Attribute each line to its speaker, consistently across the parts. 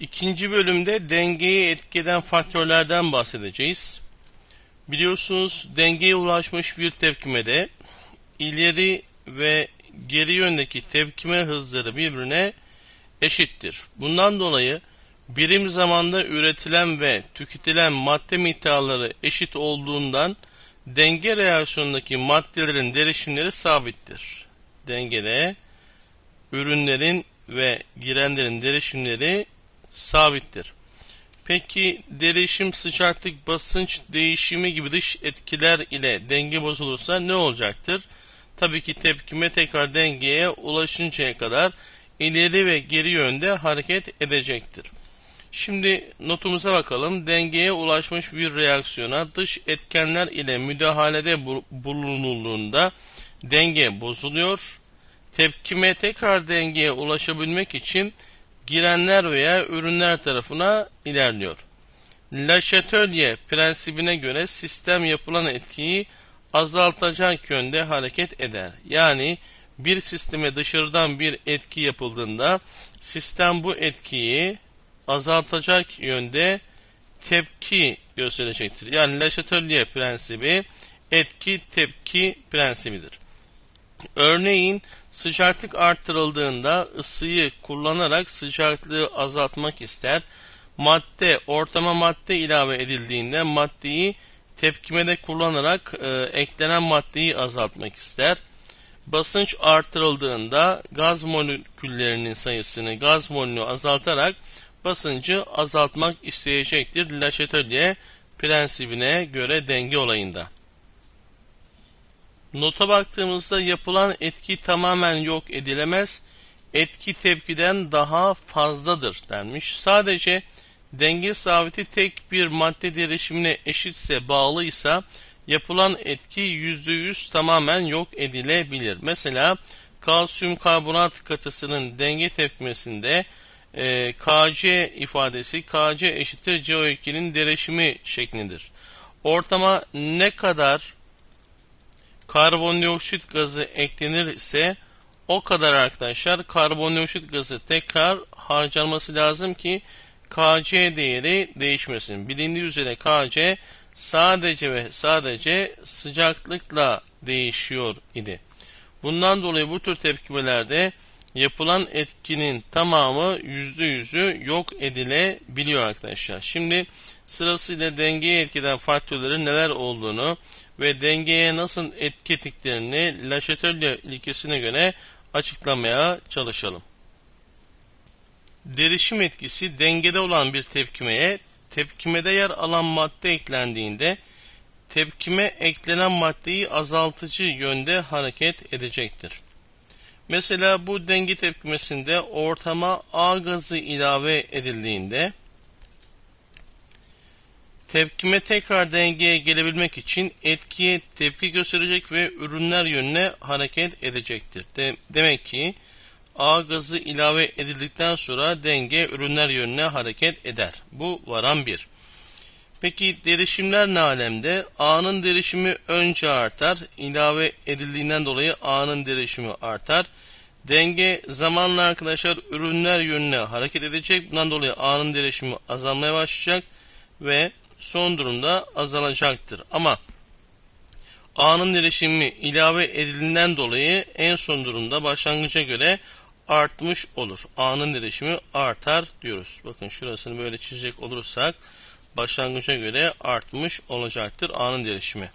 Speaker 1: İkinci bölümde dengeyi etkeden faktörlerden bahsedeceğiz. Biliyorsunuz dengeye ulaşmış bir tepkimede ileri ve geri yöndeki tepkime hızları birbirine eşittir. Bundan dolayı birim zamanda üretilen ve tüketilen madde miktarları eşit olduğundan denge reaksiyonundaki maddelerin derişimleri sabittir. Dengede ürünlerin ve girenlerin derişimleri sabittir. Peki derişim, sıcaklık, basınç değişimi gibi dış etkiler ile denge bozulursa ne olacaktır? Tabii ki tepkime tekrar dengeye ulaşıncaya kadar ileri ve geri yönde hareket edecektir. Şimdi notumuza bakalım. Dengeye ulaşmış bir reaksiyona dış etkenler ile müdahalede bulunulduğunda denge bozuluyor. Tepkime tekrar dengeye ulaşabilmek için girenler veya ürünler tarafına ilerliyor. La Chatelier prensibine göre sistem yapılan etkiyi azaltacak yönde hareket eder. Yani bir sisteme dışarıdan bir etki yapıldığında sistem bu etkiyi azaltacak yönde tepki gösterecektir. Yani Le Chatelier prensibi etki tepki prensibidir. Örneğin sıcaklık arttırıldığında ısıyı kullanarak sıcaklığı azaltmak ister. Madde, ortama madde ilave edildiğinde maddeyi tepkimede kullanarak e, eklenen maddeyi azaltmak ister. Basınç artırıldığında gaz moleküllerinin sayısını gaz molünü azaltarak basıncı azaltmak isteyecektir. Chatelier prensibine göre denge olayında. Nota baktığımızda yapılan etki tamamen yok edilemez, etki tepkiden daha fazladır denmiş. Sadece denge sabiti tek bir madde derişimine eşitse bağlıysa yapılan etki %100 tamamen yok edilebilir. Mesela kalsiyum karbonat katısının denge tepkimesinde e, Kc ifadesi Kc eşittir CO2'nin derişimi şeklindedir. Ortama ne kadar karbondioksit gazı eklenirse o kadar arkadaşlar karbondioksit gazı tekrar harcanması lazım ki Kc değeri değişmesin. Bilindiği üzere Kc sadece ve sadece sıcaklıkla değişiyor idi. Bundan dolayı bu tür tepkimelerde yapılan etkinin tamamı yüzde yüzü yok edilebiliyor arkadaşlar. Şimdi sırasıyla dengeye etkiden faktörlerin neler olduğunu ve dengeye nasıl etki ettiklerini La Chatelier ilkesine göre açıklamaya çalışalım. Derişim etkisi dengede olan bir tepkimeye tepkimede yer alan madde eklendiğinde tepkime eklenen maddeyi azaltıcı yönde hareket edecektir. Mesela bu denge tepkimesinde ortama A gazı ilave edildiğinde tepkime tekrar dengeye gelebilmek için etkiye tepki gösterecek ve ürünler yönüne hareket edecektir. De demek ki A gazı ilave edildikten sonra denge ürünler yönüne hareket eder. Bu varan bir. Peki derişimler ne alemde? A'nın derişimi önce artar. İlave edildiğinden dolayı A'nın derişimi artar. Denge zamanla arkadaşlar ürünler yönüne hareket edecek. Bundan dolayı A'nın derişimi azalmaya başlayacak ve son durumda azalacaktır. Ama A'nın derişimi ilave edildiğinden dolayı en son durumda başlangıca göre artmış olur. A'nın derişimi artar diyoruz. Bakın şurasını böyle çizecek olursak başlangıca göre artmış olacaktır A'nın derişimi.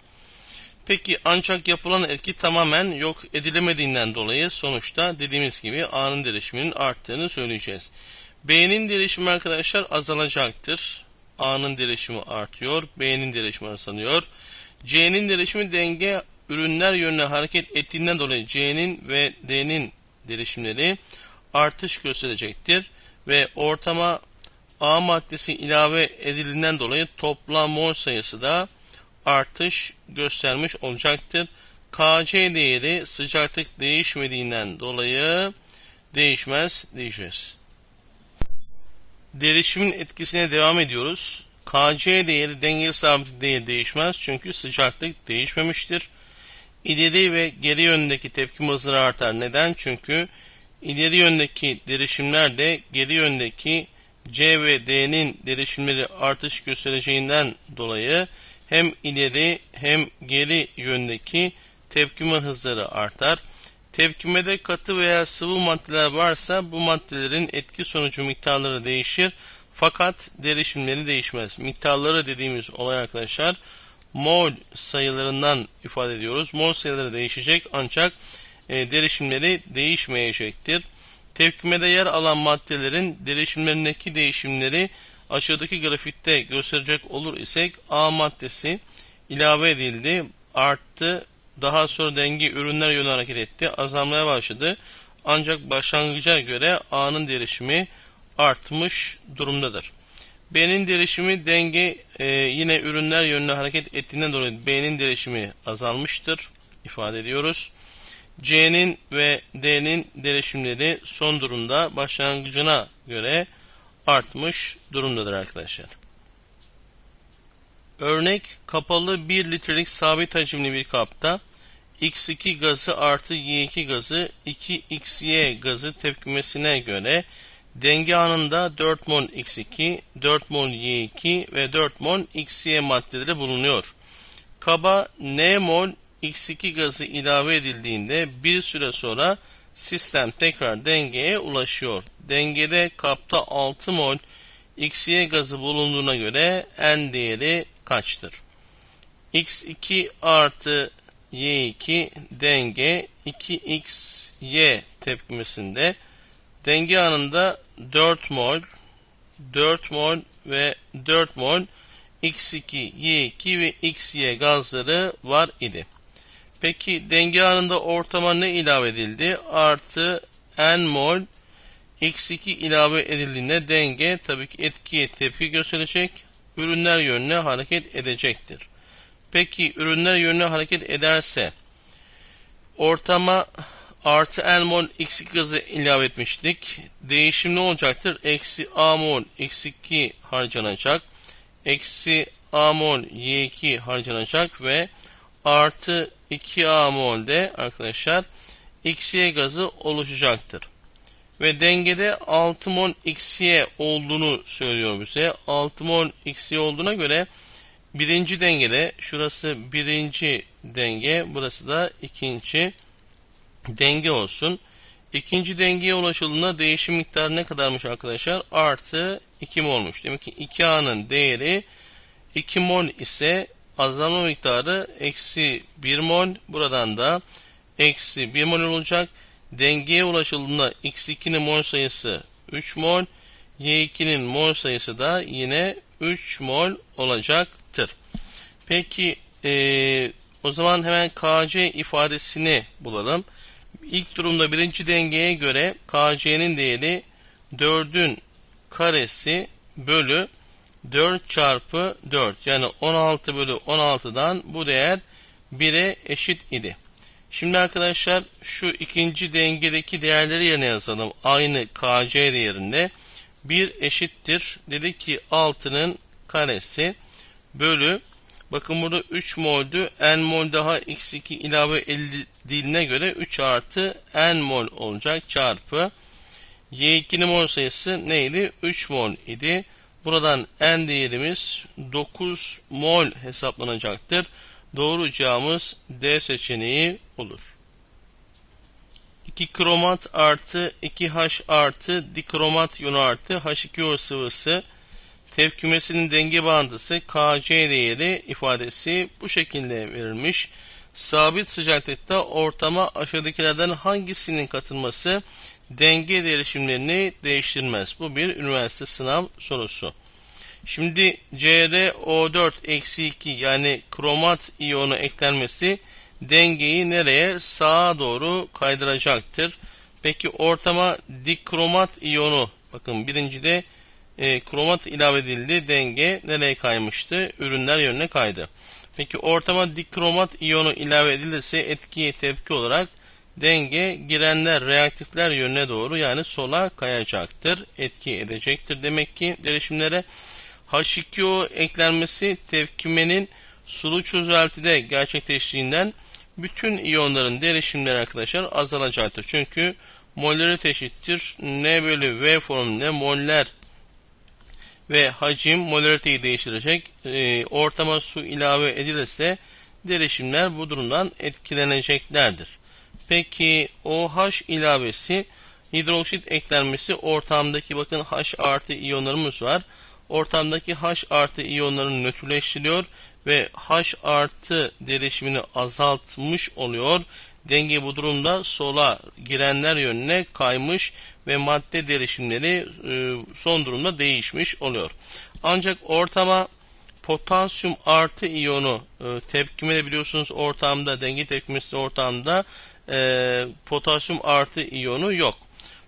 Speaker 1: Peki ancak yapılan etki tamamen yok edilemediğinden dolayı sonuçta dediğimiz gibi A'nın derişiminin arttığını söyleyeceğiz. B'nin derişimi arkadaşlar azalacaktır. A'nın derişimi artıyor. B'nin derişimi azalıyor. C'nin derişimi denge ürünler yönüne hareket ettiğinden dolayı C'nin ve D'nin derişimleri artış gösterecektir. Ve ortama A maddesi ilave edildiğinden dolayı toplam mol sayısı da artış göstermiş olacaktır. Kc değeri sıcaklık değişmediğinden dolayı değişmez diyeceğiz. Derişimin etkisine devam ediyoruz. Kc değeri denge sabit değeri değişmez çünkü sıcaklık değişmemiştir. İleri ve geri yöndeki tepkim hızları artar. Neden? Çünkü ileri yöndeki derişimler de geri yöndeki C ve D'nin derişimleri artış göstereceğinden dolayı hem ileri hem geri yöndeki tepkime hızları artar. Tepkimede katı veya sıvı maddeler varsa bu maddelerin etki sonucu miktarları değişir. Fakat derişimleri değişmez. Miktarları dediğimiz olay arkadaşlar mol sayılarından ifade ediyoruz. Mol sayıları değişecek ancak e, derişimleri değişmeyecektir. Tepkimede yer alan maddelerin derişimlerindeki değişimleri aşağıdaki grafikte gösterecek olur isek A maddesi ilave edildi, arttı, daha sonra denge ürünler yönü hareket etti, azalmaya başladı. Ancak başlangıca göre A'nın derişimi artmış durumdadır. B'nin derişimi denge e, yine ürünler yönüne hareket ettiğinden dolayı B'nin derişimi azalmıştır ifade ediyoruz. C'nin ve D'nin derişimleri son durumda başlangıcına göre artmış durumdadır arkadaşlar. Örnek kapalı 1 litrelik sabit hacimli bir kapta X2 gazı artı Y2 gazı 2XY gazı tepkimesine göre denge anında 4 mol X2, 4 mol Y2 ve 4 mol XY maddeleri bulunuyor. Kaba N mol X2 gazı ilave edildiğinde bir süre sonra sistem tekrar dengeye ulaşıyor. Dengede kapta 6 mol XY gazı bulunduğuna göre N değeri kaçtır? X2 artı Y2 denge 2XY tepkimesinde denge anında 4 mol 4 mol ve 4 mol X2, Y2 ve XY gazları var idi. Peki denge anında ortama ne ilave edildi? Artı N mol X2 ilave edildiğinde denge tabii ki etkiye tepki gösterecek. Ürünler yönüne hareket edecektir. Peki ürünler yönüne hareket ederse ortama artı N mol X2 gazı ilave etmiştik. Değişim ne olacaktır? Eksi A mol X2 harcanacak. Eksi A mol Y2 harcanacak ve artı 2A molde arkadaşlar XY gazı oluşacaktır. Ve dengede 6 mol XY olduğunu söylüyor bize. 6 mol XY olduğuna göre birinci dengede şurası birinci denge burası da ikinci denge olsun. İkinci dengeye ulaşıldığında değişim miktarı ne kadarmış arkadaşlar? Artı 2 molmuş. Demek ki 2A'nın değeri 2 mol ise azalma miktarı eksi 1 mol. Buradan da eksi 1 mol olacak. Dengeye ulaşıldığında x2'nin mol sayısı 3 mol. y2'nin mol sayısı da yine 3 mol olacaktır. Peki e, o zaman hemen kc ifadesini bulalım. İlk durumda birinci dengeye göre kc'nin değeri 4'ün karesi bölü 4 çarpı 4 yani 16 bölü 16'dan bu değer 1'e eşit idi. Şimdi arkadaşlar şu ikinci dengedeki değerleri yerine yazalım. Aynı kc değerinde 1 eşittir. Dedik ki 6'nın karesi bölü bakın burada 3 mol'dü. n mol daha x2 ilave edildiğine göre 3 artı n mol olacak çarpı y2'nin mol sayısı neydi? 3 mol idi. Buradan n değerimiz 9 mol hesaplanacaktır. Doğru cevabımız D seçeneği olur. 2 kromat artı 2H artı dikromat yonu artı H2O sıvısı tepkimesinin denge bağıntısı Kc değeri ifadesi bu şekilde verilmiş. Sabit sıcaklıkta ortama aşağıdakilerden hangisinin katılması denge değişimlerini değiştirmez. Bu bir üniversite sınav sorusu. Şimdi CrO4-2 yani kromat iyonu eklenmesi dengeyi nereye? Sağa doğru kaydıracaktır. Peki ortama dikromat iyonu bakın birincide e, kromat ilave edildi. Denge nereye kaymıştı? Ürünler yönüne kaydı. Peki ortama dikromat iyonu ilave edilirse etkiye tepki olarak denge girenler reaktifler yönüne doğru yani sola kayacaktır. Etki edecektir. Demek ki derişimlere H2O eklenmesi tepkimenin sulu çözeltide gerçekleştiğinden bütün iyonların derişimleri arkadaşlar azalacaktır. Çünkü molleri eşittir. N bölü V formülünde moller ve hacim molariteyi değiştirecek. E, ortama su ilave edilirse derişimler bu durumdan etkileneceklerdir. Peki OH ilavesi hidroksit eklenmesi ortamdaki bakın H artı iyonlarımız var. Ortamdaki H artı iyonlarını nötrleştiriyor ve H artı derişimini azaltmış oluyor. Denge bu durumda sola girenler yönüne kaymış ve madde derişimleri e, son durumda değişmiş oluyor. Ancak ortama potasyum artı iyonu e, tepkime biliyorsunuz ortamda denge tepkimesi ortamda e, potasyum artı iyonu yok.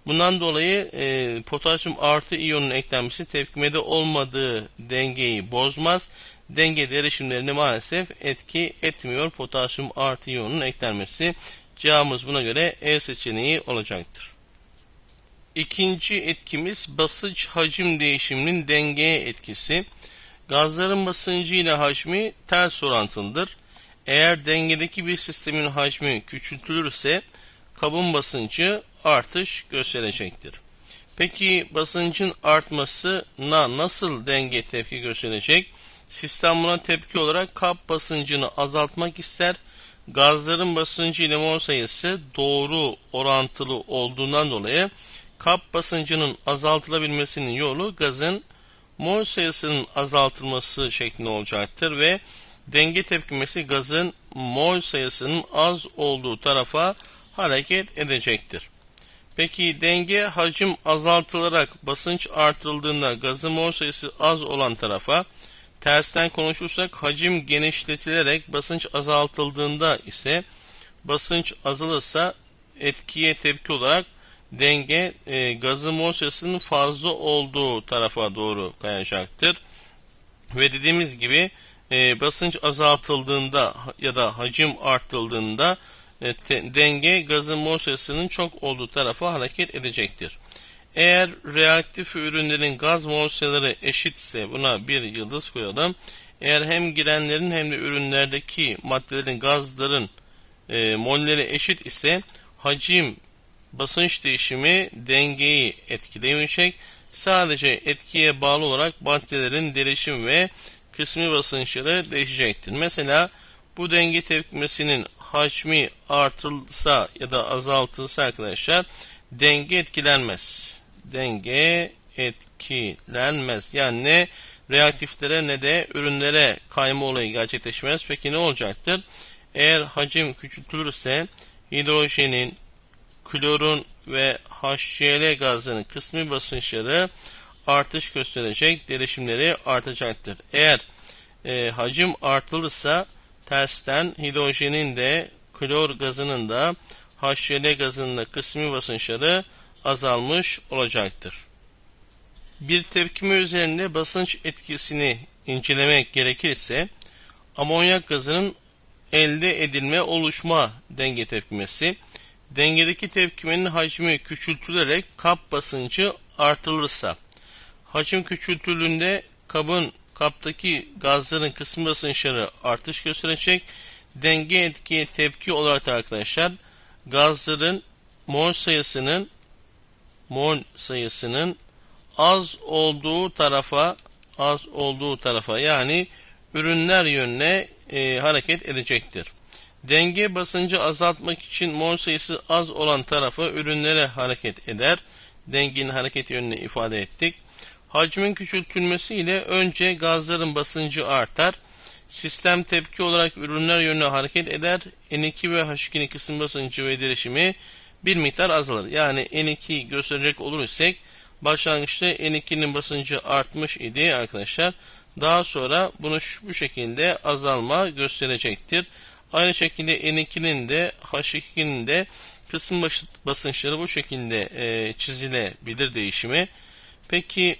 Speaker 1: Bundan dolayı e, potasyum artı iyonun eklenmesi tepkimede olmadığı dengeyi bozmaz. Denge derişimlerini maalesef etki etmiyor potasyum artı iyonun eklenmesi. Cevabımız buna göre E seçeneği olacaktır. İkinci etkimiz basınç hacim değişiminin dengeye etkisi. Gazların basıncı ile hacmi ters orantılıdır. Eğer dengedeki bir sistemin hacmi küçültülürse kabın basıncı artış gösterecektir. Peki basıncın artmasına nasıl denge tepki gösterecek? Sistem buna tepki olarak kap basıncını azaltmak ister. Gazların basıncı ile mol sayısı doğru orantılı olduğundan dolayı kap basıncının azaltılabilmesinin yolu gazın mol sayısının azaltılması şeklinde olacaktır ve denge tepkimesi gazın mol sayısının az olduğu tarafa hareket edecektir. Peki denge hacim azaltılarak basınç artırıldığında gazın mol sayısı az olan tarafa, tersten konuşursak hacim genişletilerek basınç azaltıldığında ise basınç azalırsa etkiye tepki olarak denge e, gazın mol sayısının fazla olduğu tarafa doğru kayacaktır. Ve dediğimiz gibi e, basınç azaltıldığında ya da hacim arttırıldığında denge gazın mol sayısının çok olduğu tarafa hareket edecektir. Eğer reaktif ürünlerin gaz mol sayıları eşitse buna bir yıldız koyalım. Eğer hem girenlerin hem de ürünlerdeki maddelerin gazların e, molleri eşit ise hacim basınç değişimi dengeyi etkilemeyecek. Sadece etkiye bağlı olarak maddelerin derişim ve kısmi basınçları değişecektir. Mesela bu denge tepkimesinin hacmi artılsa ya da azaltılsa arkadaşlar denge etkilenmez. Denge etkilenmez. Yani ne reaktiflere ne de ürünlere kayma olayı gerçekleşmez. Peki ne olacaktır? Eğer hacim küçültülürse hidrojenin, klorun ve HCl gazının kısmi basınçları artış gösterecek, derişimleri artacaktır. Eğer e, hacim artılırsa tersten hidrojenin de klor gazının da HCl gazının da kısmi basınçları azalmış olacaktır. Bir tepkime üzerinde basınç etkisini incelemek gerekirse amonyak gazının elde edilme oluşma denge tepkimesi dengedeki tepkimenin hacmi küçültülerek kap basıncı artırılırsa hacim küçültüldüğünde kabın kaptaki gazların kısım basınçları artış gösterecek. Denge etkiye tepki olarak da arkadaşlar gazların mol sayısının mol sayısının az olduğu tarafa az olduğu tarafa yani ürünler yönüne e, hareket edecektir. Denge basıncı azaltmak için mol sayısı az olan tarafa ürünlere hareket eder. Dengenin hareket yönünü ifade ettik. Hacmin küçültülmesiyle önce gazların basıncı artar. Sistem tepki olarak ürünler yönüne hareket eder. N2 ve H2'nin kısım basıncı ve derişimi bir miktar azalır. Yani N2 gösterecek olur isek başlangıçta N2'nin basıncı artmış idi arkadaşlar. Daha sonra bunu şu, bu şekilde azalma gösterecektir. Aynı şekilde N2'nin de H2'nin de kısım basınçları bu şekilde e, çizilebilir değişimi. Peki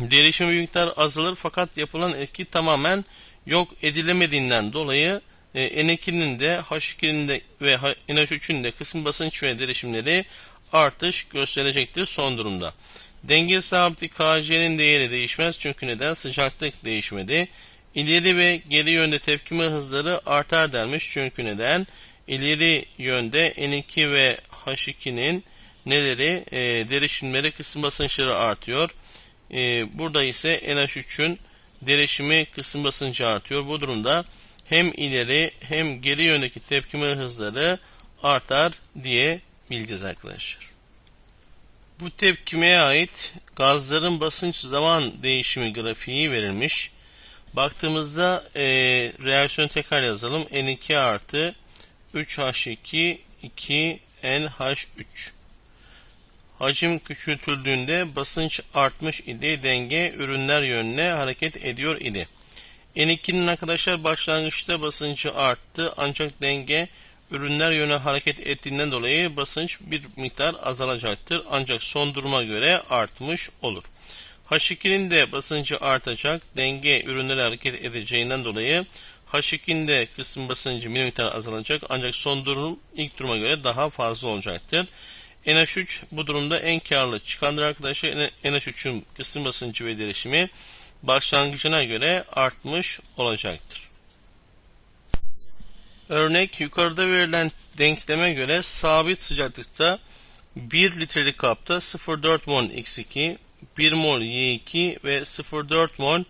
Speaker 1: Derişim miktar azalır fakat yapılan etki tamamen yok edilemediğinden dolayı e, N2'nin de H2'nin de ve NH3'ün de kısım basınç ve derişimleri artış gösterecektir son durumda. Denge sabiti KC'nin değeri değişmez çünkü neden? Sıcaklık değişmedi. İleri ve geri yönde tepkime hızları artar dermiş çünkü neden? İleri yönde N2 ve H2'nin neleri? E, derişimleri kısım basınçları artıyor E, burada ise NH3'ün derişimi kısım basıncı artıyor. Bu durumda hem ileri hem geri yöndeki tepkime hızları artar diye bileceğiz arkadaşlar. Bu tepkimeye ait gazların basınç zaman değişimi grafiği verilmiş. Baktığımızda e, reaksiyon tekrar yazalım. N2 artı 3H2 2 NH3 Hacim küçültüldüğünde basınç artmış idi. Denge ürünler yönüne hareket ediyor idi. N2'nin arkadaşlar başlangıçta basıncı arttı ancak denge ürünler yöne hareket ettiğinden dolayı basınç bir miktar azalacaktır. Ancak son duruma göre artmış olur. H2'nin de basıncı artacak. Denge ürünlere hareket edeceğinden dolayı H2'nin de kısım basıncı bir miktar azalacak. Ancak son durum ilk duruma göre daha fazla olacaktır. NH3 bu durumda en karlı çıkandır arkadaşlar. NH3'ün kısım basıncı ve derişimi başlangıcına göre artmış olacaktır. Örnek yukarıda verilen denkleme göre sabit sıcaklıkta 1 litrelik kapta 0,4 mol X2, 1 mol Y2 ve 0,4 mol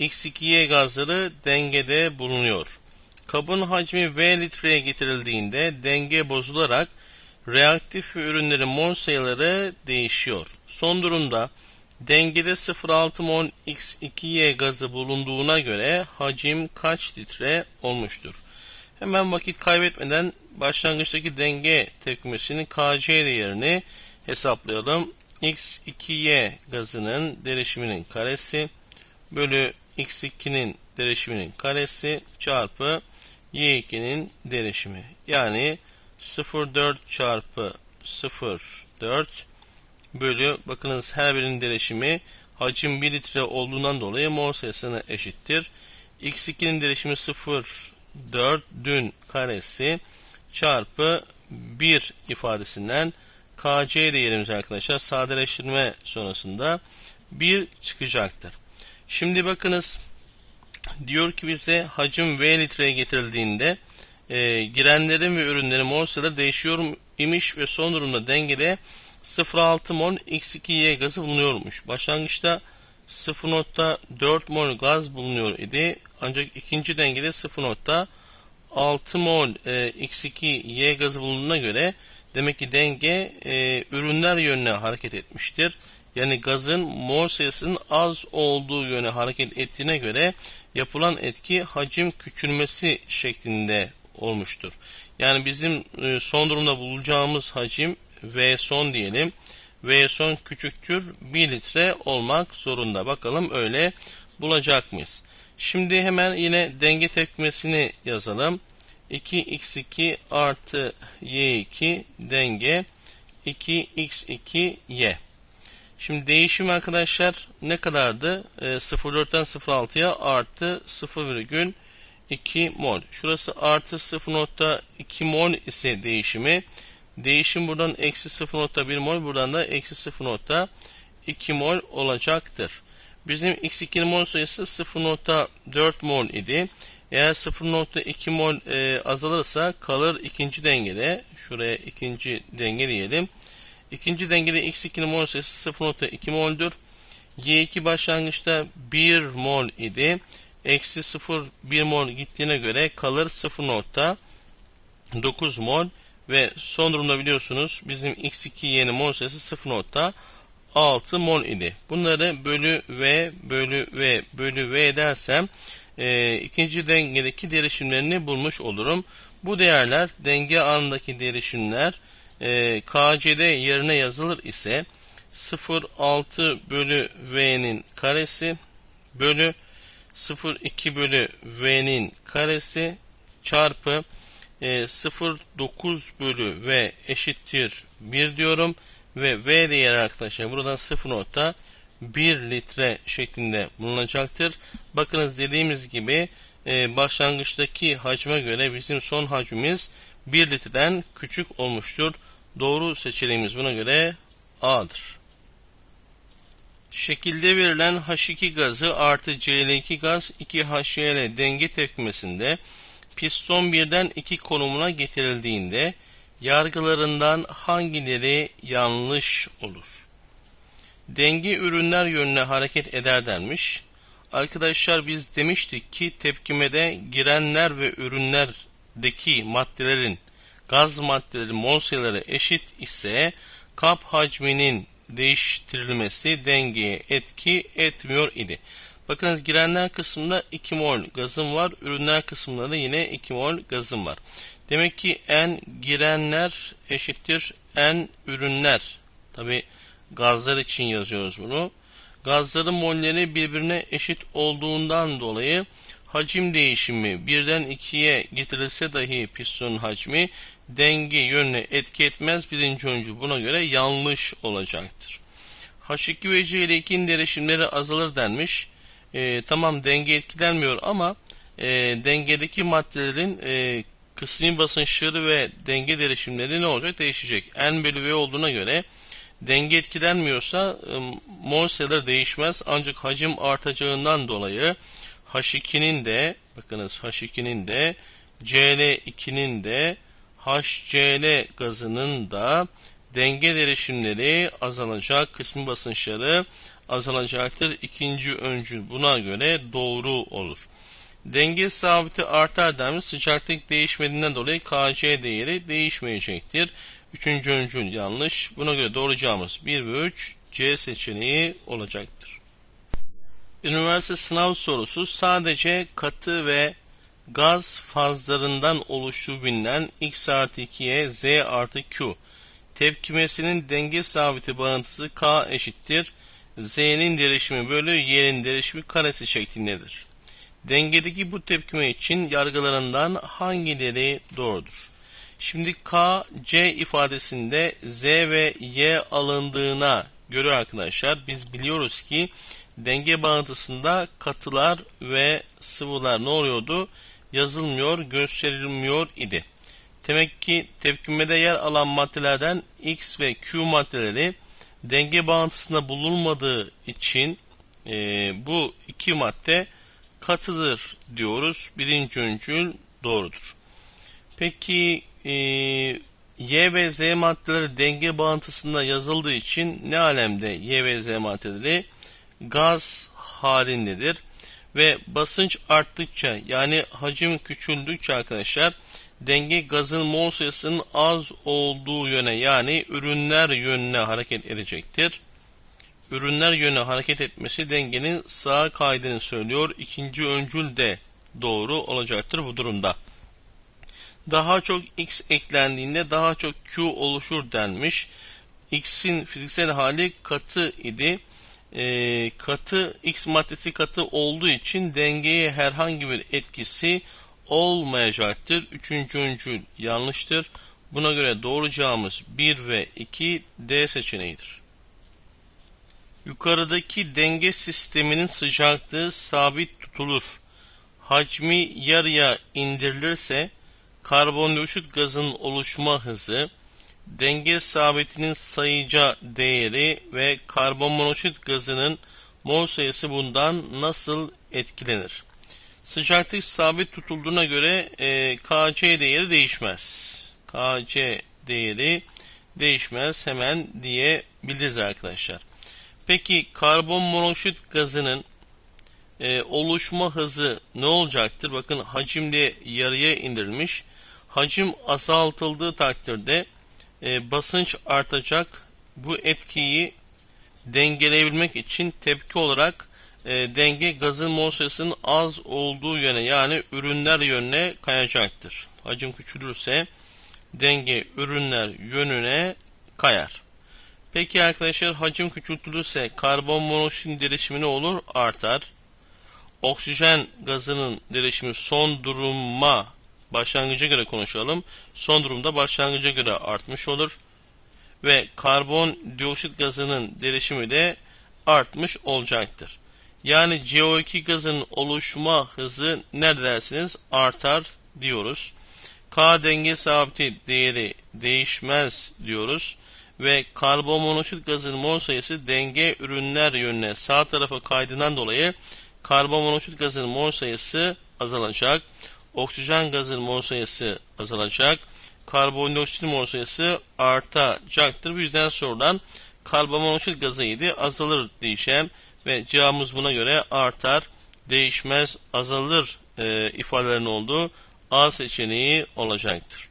Speaker 1: X2Y gazları dengede bulunuyor. Kabın hacmi V litreye getirildiğinde denge bozularak reaktif ürünlerin mol sayıları değişiyor. Son durumda dengede 0,6 mol X2Y gazı bulunduğuna göre hacim kaç litre olmuştur? Hemen vakit kaybetmeden başlangıçtaki denge tepkimesinin KC değerini hesaplayalım. X2Y gazının derişiminin karesi bölü X2'nin derişiminin karesi çarpı Y2'nin derişimi. Yani 0,4 çarpı 0,4 bölü bakınız her birinin derişimi hacim 1 litre olduğundan dolayı mol sayısına eşittir. X2'nin derişimi 0,4 dün karesi çarpı 1 ifadesinden KC değerimiz arkadaşlar sadeleştirme sonrasında 1 çıkacaktır. Şimdi bakınız diyor ki bize hacim V litreye getirildiğinde e, girenlerin ve ürünlerin mol sayıları değişiyor imiş ve son durumda dengede 0.6 mol X2Y gazı bulunuyormuş. Başlangıçta 0.4 mol gaz bulunuyor idi. Ancak ikinci dengede 0.6 mol e, X2Y gazı bulunduğuna göre demek ki denge e, ürünler yönüne hareket etmiştir. Yani gazın mol sayısının az olduğu yöne hareket ettiğine göre yapılan etki hacim küçülmesi şeklinde olmuştur. Yani bizim e, son durumda bulacağımız hacim V son diyelim. V son küçüktür 1 litre olmak zorunda. Bakalım öyle bulacak mıyız? Şimdi hemen yine denge tepkimesini yazalım. 2x2 artı y2 denge 2x2y. Şimdi değişim arkadaşlar ne kadardı? E, 0.4'ten 0.6'ya artı 0,2 2 mol. Şurası artı 0.2 mol ise değişimi. Değişim buradan eksi 0.1 mol. Buradan da eksi 0.2 mol olacaktır. Bizim x2 mol sayısı 0.4 mol idi. Eğer 0.2 mol e, azalırsa kalır ikinci dengede. Şuraya ikinci denge diyelim. İkinci dengede x2'nin mol sayısı 0.2 mol'dür. Y2 başlangıçta 1 mol idi eksi 0,1 mol gittiğine göre kalır 0.9 mol ve son durumda biliyorsunuz bizim x2 yeni mol sayısı 0.6 mol idi. Bunları bölü v bölü v bölü v dersem e, ikinci dengedeki derişimlerini bulmuş olurum. Bu değerler denge anındaki derişimler e, KCD yerine yazılır ise 0.6 bölü v'nin karesi bölü 0,2 bölü v'nin karesi çarpı e, 0,9 bölü v eşittir 1 diyorum. Ve v değeri arkadaşlar buradan 0.1 litre şeklinde bulunacaktır. Bakınız dediğimiz gibi e, başlangıçtaki hacme göre bizim son hacmimiz 1 litreden küçük olmuştur. Doğru seçeneğimiz buna göre A'dır. Şekilde verilen H2 gazı artı Cl2 gaz 2HCl denge tepkimesinde piston birden 2 konumuna getirildiğinde yargılarından hangileri yanlış olur? denge ürünler yönüne hareket eder denmiş. Arkadaşlar biz demiştik ki tepkimede girenler ve ürünlerdeki maddelerin gaz maddeleri mol sayıları eşit ise kap hacminin değiştirilmesi dengeye etki etmiyor idi. Bakınız girenler kısmında 2 mol gazım var. Ürünler kısmında da yine 2 mol gazım var. Demek ki n girenler eşittir n ürünler. Tabi gazlar için yazıyoruz bunu. Gazların molleri birbirine eşit olduğundan dolayı hacim değişimi birden ikiye getirilse dahi pistonun hacmi denge yönüne etki etmez. Birinci öncü buna göre yanlış olacaktır. H2 ve C ile 2'nin derişimleri azalır denmiş. E, tamam denge etkilenmiyor ama e, dengedeki maddelerin e, kısmi basınçları ve denge derişimleri ne olacak? Değişecek. N bölü V olduğuna göre denge etkilenmiyorsa e, mol değişmez. Ancak hacim artacağından dolayı H2'nin de bakınız H2'nin de Cl2'nin de HCl gazının da denge derişimleri azalacak, kısmi basınçları azalacaktır. İkinci öncül buna göre doğru olur. Denge sabiti artar denmiş sıcaklık değişmediğinden dolayı Kc değeri değişmeyecektir. Üçüncü öncül yanlış. Buna göre doğru cevabımız 1 ve 3 C seçeneği olacaktır. Üniversite sınav sorusu sadece katı ve gaz fazlarından oluştuğu bilinen x artı 2'ye z artı q tepkimesinin denge sabiti bağıntısı k eşittir z'nin derişimi bölü y'nin derişimi karesi şeklindedir. Dengedeki bu tepkime için yargılarından hangileri doğrudur? Şimdi K, C ifadesinde Z ve Y alındığına göre arkadaşlar biz biliyoruz ki denge bağıntısında katılar ve sıvılar ne oluyordu? Yazılmıyor, gösterilmiyor idi. Demek ki tepkimede yer alan maddelerden X ve Q maddeleri denge bağıntısında bulunmadığı için e, bu iki madde katıdır diyoruz. Birinci öncül doğrudur. Peki e, Y ve Z maddeleri denge bağıntısında yazıldığı için ne alemde Y ve Z maddeleri gaz halindedir. Ve basınç arttıkça yani hacim küçüldükçe arkadaşlar denge gazın mol sayısının az olduğu yöne yani ürünler yönüne hareket edecektir. Ürünler yönüne hareket etmesi dengenin sağa kaydını söylüyor. İkinci öncül de doğru olacaktır bu durumda. Daha çok x eklendiğinde daha çok q oluşur denmiş. x'in fiziksel hali katı idi. E, katı x maddesi katı olduğu için dengeye herhangi bir etkisi olmayacaktır. Üçüncü öncül yanlıştır. Buna göre doğru cevabımız 1 ve 2 D seçeneğidir. Yukarıdaki denge sisteminin sıcaklığı sabit tutulur. Hacmi yarıya indirilirse karbondioksit gazın oluşma hızı, denge sabitinin sayıca değeri ve karbon monoksit gazının mol sayısı bundan nasıl etkilenir? Sıcaklık sabit tutulduğuna göre e, Kc değeri değişmez. Kc değeri değişmez hemen diyebiliriz arkadaşlar. Peki karbon monoksit gazının e, oluşma hızı ne olacaktır? Bakın hacimde yarıya indirilmiş. Hacim azaltıldığı takdirde e, basınç artacak. Bu etkiyi dengeleyebilmek için tepki olarak e, denge gazın mol sayısının az olduğu yöne yani ürünler yönüne kayacaktır. Hacim küçülürse denge ürünler yönüne kayar. Peki arkadaşlar hacim küçültülürse karbon monoksitin derişimi ne olur? Artar. Oksijen gazının derişimi son duruma başlangıca göre konuşalım. Son durumda başlangıca göre artmış olur. Ve karbon dioksit gazının derişimi de artmış olacaktır. Yani CO2 gazının oluşma hızı ne dersiniz? Artar diyoruz. K denge sabiti değeri değişmez diyoruz. Ve karbon monoksit gazının mol sayısı denge ürünler yönüne sağ tarafa kaydından dolayı karbon monoksit gazının mol sayısı azalacak. Oksijen gazının mol sayısı azalacak. Karbondioksit mol sayısı artacaktır. Bu yüzden sorulan karbonmonoksit gazı idi azalır diyeceğim ve cevabımız buna göre artar, değişmez, azalır e, ifadelerin olduğu A seçeneği olacaktır.